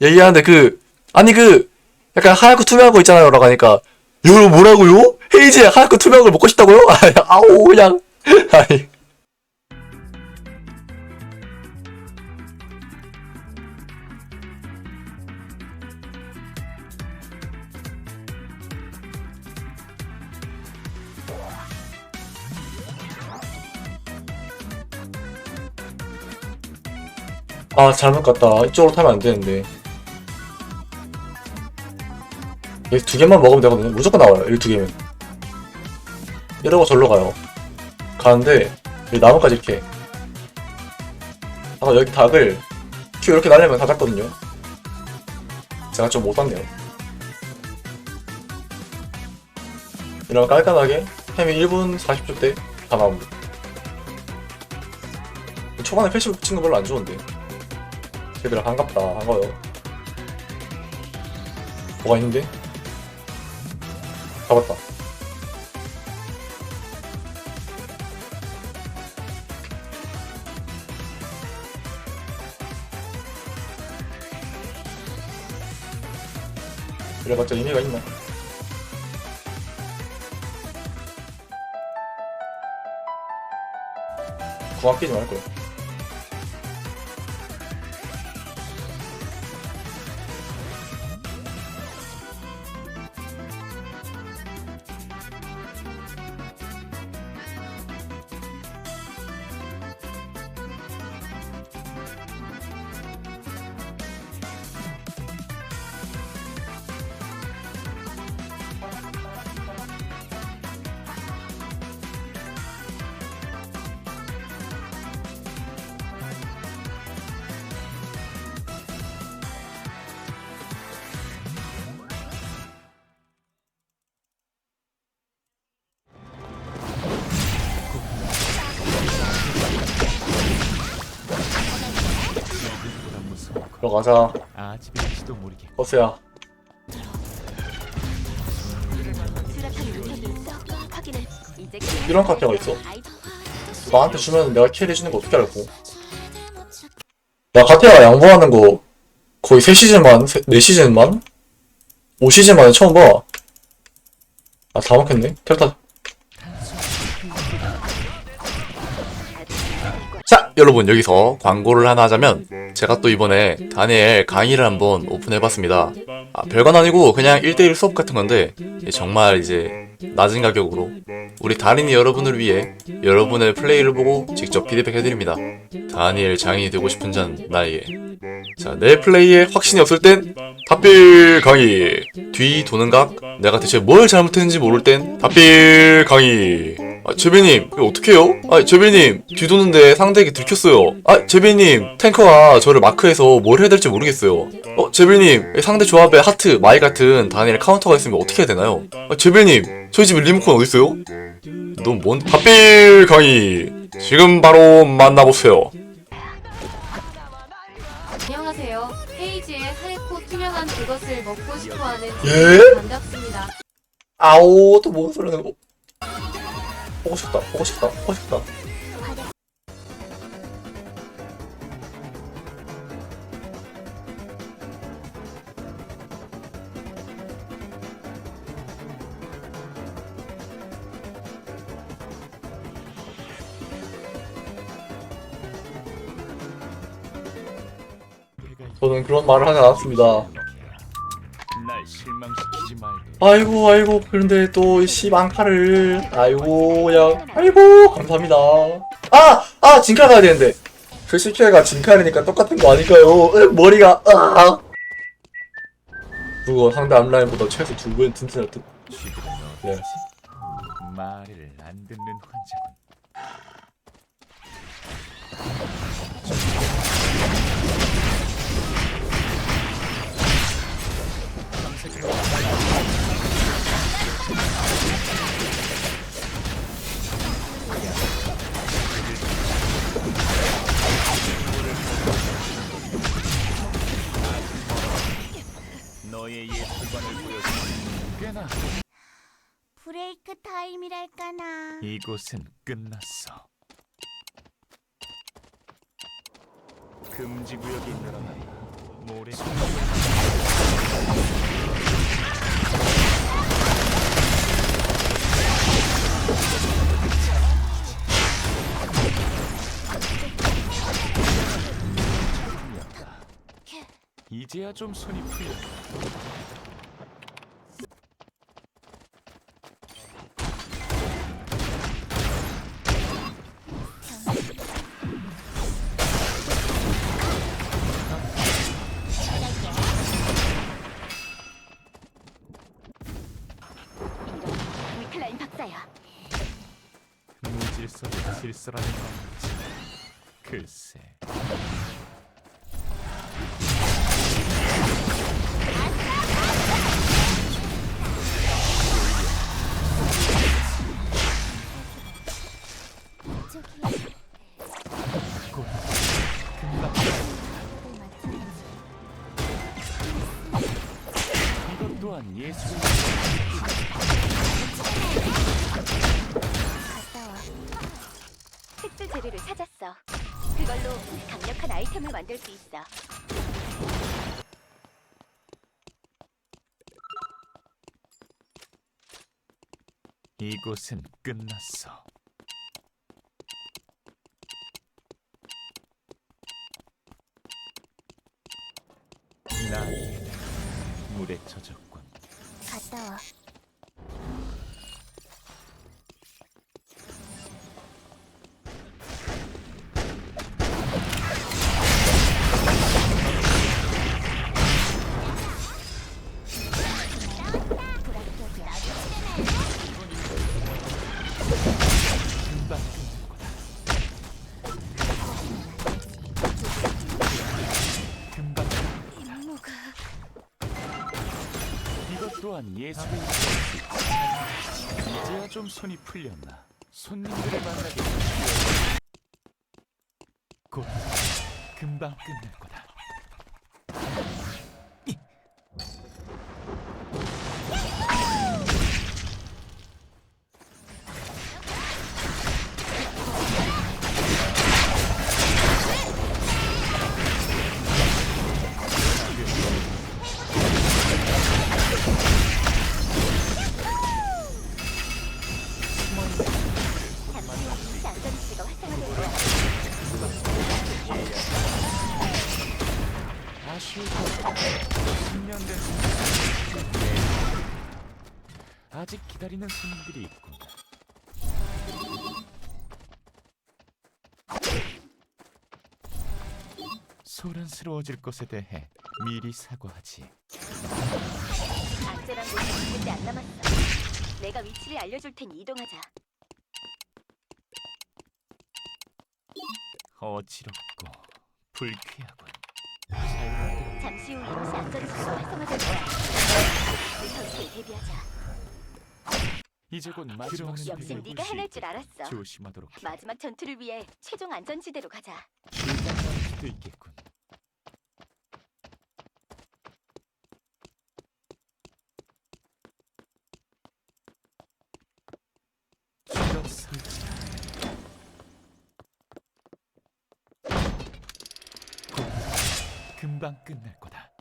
얘기하는데 그 아니 그 약간 하얗고 투명한 거 있잖아요 라고 하니까. 이거 뭐라고요? 헤이즈 하얗고 투명한 걸 먹고 싶다고요? 아우 그냥. 아니. 아 잘못 갔다. 이쪽으로 타면 안 되는데 여기 두 개만 먹으면 되거든요. 무조건 나와요 여기 두 개면. 이러고 절로 가요. 가는데 여기 나무까지 이렇게. 아까 여기 닭을 큐 이렇게 날리면 다 잡거든요. 제가 좀 못왔네요. 이러면 깔끔하게 햄이 1분 40초 때 다 나옵니다. 초반에 패시브 붙인 거 별로 안 좋은데. 얘들아 반갑다 반가워요. 뭐가 있는데? 그래봤자 의미가 있나 궁합 끼지 말걸 들어가자 아 집일지도 모르게 버스야 이런 카페가 있어? 나한테 주면 내가 캐리 해주는 거 어떻게 알고 야 카테가 양보하는 거 거의 3시즌만? 4시즌만? 5시즌 만에 처음 봐. 아, 다 먹혔네? 텔타. 여러분, 여기서 광고를 하나 하자면, 제가 또 이번에 다니엘 강의를 한번 오픈해봤습니다. 아, 별건 아니고, 그냥 1대1 수업 같은 건데, 정말 이제, 낮은 가격으로, 우리 달인이 여러분을 위해, 여러분의 플레이를 보고 직접 피드백 해드립니다. 다니엘 장인이 되고 싶은 잔, 나에게. 자, 내 플레이에 확신이 없을 땐 답빌 강의. 뒤 도는 각. 내가 대체 뭘 잘못했는지 모를 땐 답빌 강의. 아, 제비님, 이거 어떡해요? 아, 제비님, 뒤 도는데 상대에게 들켰어요. 아, 제비님, 탱커가 저를 마크해서 뭘 해야 될지 모르겠어요. 어, 제비님, 상대 조합에 하트, 마이 같은 단일 카운터가 있으면 어떻게 해야 되나요? 아, 제비님, 저희 집에 리모컨 어딨어요? 넌 뭔, 답빌 강의. 지금 바로 만나보세요. 안녕하세요. 헤이즈의 하얗고 투명한 그것을 먹고 싶어하는 예? 반갑습니다. 아오 또 뭔 소리는 거 보고 싶다 보고 싶다 보고 싶다. 저는 그런 말을 하지 않았습니다 아이고 아이고 그런데 또이 씨방카를. 아이고 그냥 아이고 감사합니다. 아아 진카 가야 되는데. 글씨캐가 진카이니까 똑같은 거 아닐까요? 으, 머리가 아. 그거 상대 앞라인보다 최소 두배 튼튼할 듯. 네. 말을 안 듣는 환자군 너의 이곳은 끝났어. 금지 구역이 늘어난다. 모래 이제야 좀 손이 풀려. 질 아이템을 만들 수 있어. 이곳은 끝났어. 나에게는 물에 젖었군. 갔다 와. 또한 일수 이제야 좀 손이 풀렸나. 손님들을 만나게 되었다. 곧 금방 끝날 거야. 아쉬울 것 10년 된 손님들. 아직 기다리는 손님들이 있군. 소란스러워질 것에 대해 미리 사과하지. 안 남았어. 내가 위치를 알려줄 테니 이동하자. 어지럽고 불쾌하군. 잠시 후 임시 안전지가 활성화될 거야. 그 전투에 대비하자. 이제 곧 마지막 역시 네가 해낼 줄 알았어. 조심하도록 해. 마지막 전투를 위해 최종 안전지대로 가자. 수도 있겠군. 추적 설치. 곧 금방 끝날 거다.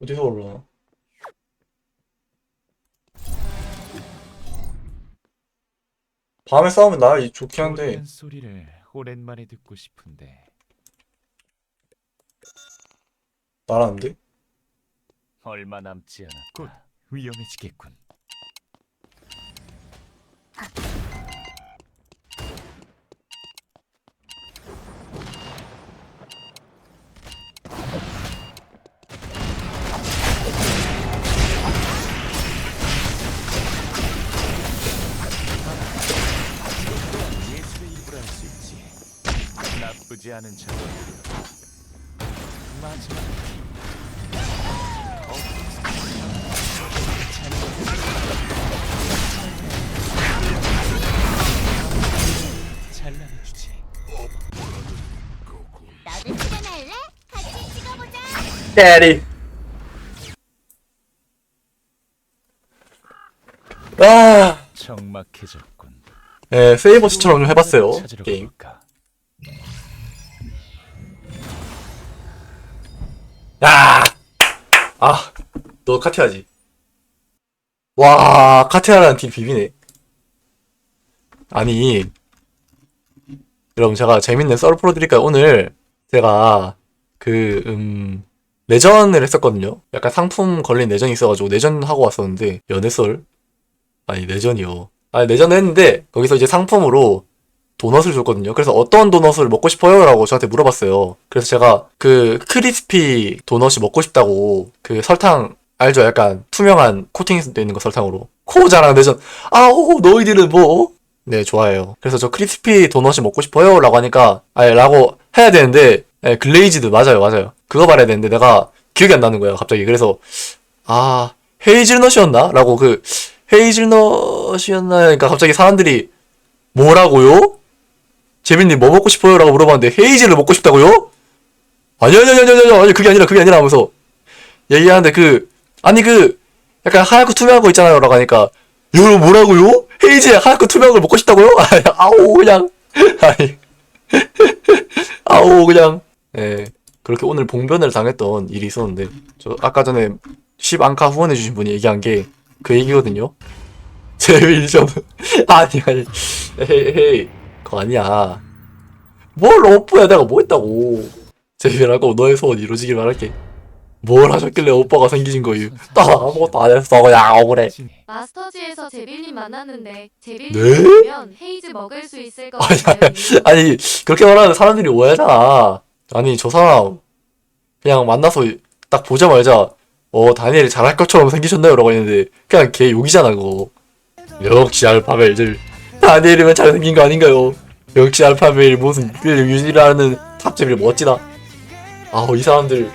어디서 올라와? 밤에 싸우면 나 좋긴 한데 소리를 오랜만에 듣고 싶은데 나라는데? 얼마 남지 않아 곧 위험해지겠군. 나쁘지 않은 작업. 마지막 잘라내주지. 너도 출연할래? 같이 찍어보자. 때리 아 적막해졌군. 예, 세이버치처럼 좀 해봤어요. 찾으러 게임. 가볼까? 야! 아, 너 카티하지? 와, 카티하라는 딜 비비네. 아니, 여러분, 제가 재밌는 썰을 풀어드릴까요? 오늘, 제가, 그, 음, 내전을 했었거든요? 약간 상품 걸린 내전이 있어가지고, 내전하고 왔었는데, 연애썰? 아니, 내전이요. 아니, 내전을 했는데, 거기서 이제 상품으로, 도넛을 줬거든요. 그래서 어떤 도넛을 먹고 싶어요? 라고 저한테 물어봤어요. 그래서 제가 그 크리스피 도넛이 먹고 싶다고 그 설탕 알죠? 약간 투명한 코팅돼 있는 거 설탕으로. 코자랑 내전 아우 너희들은 뭐? 네 좋아해요. 그래서 저 크리스피 도넛이 먹고 싶어요? 라고 하니까 아니 라고 해야 되는데 예, 글레이즈드 맞아요 맞아요. 그거 말해야 되는데 내가 기억이 안 나는 거예요 갑자기. 그래서 아 헤이즐넛이었나? 라고 그 헤이즐넛이었나? 그러니까 갑자기 사람들이 뭐라고요? 재민님 뭐 먹고 싶어요? 라고 물어봤는데 헤이즐을 먹고 싶다고요? 아니 아니 아니 아니 아니 아니 그게 아니라 그게 아니라 하면서 얘기하는데 그 아니 그 약간 하얗고 투명한 거 있잖아요 라고 하니까 이거 뭐라고요? 헤이즐 하얗고 투명한 걸 먹고 싶다고요? 아니, 그냥 아니 아우 그냥 예 그렇게 오늘 봉변을 당했던 일이 있었는데 저 아까 전에 10안카 후원해주신 분이 얘기한 게 그 얘기거든요 제일 좀 아니 아니 헤이 헤이 그 거 아니야. 뭘 오빠야 내가 뭐 했다고. 제일하고 너의 소원 이루어지길 바랄게. 뭘 하셨길래 오빠가 생기신 거예요? 나 아무것도 안 했어 그냥 억울해. 마스터즈에서 제빌님 만났는데 네? 제빌님 보면 헤이즈 먹을 수 있을 것 아니, 같아요. 아니 그렇게 말하면 사람들이 오해하잖아. 아니 저 사람 그냥 만나서 딱 보자마자. 어 다니엘이 잘할 것처럼 생기셨나요? 라고 했는데 그냥 걔 욕이잖아 그거. 역시 알파벨들 다니엘이면 잘생긴 거 아닌가요? 역시 알파벨 무슨 빌 유지라는 탑재빌 멋지다. 아우 이 사람들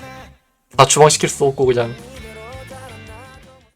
다 추방시킬 수 없고 그냥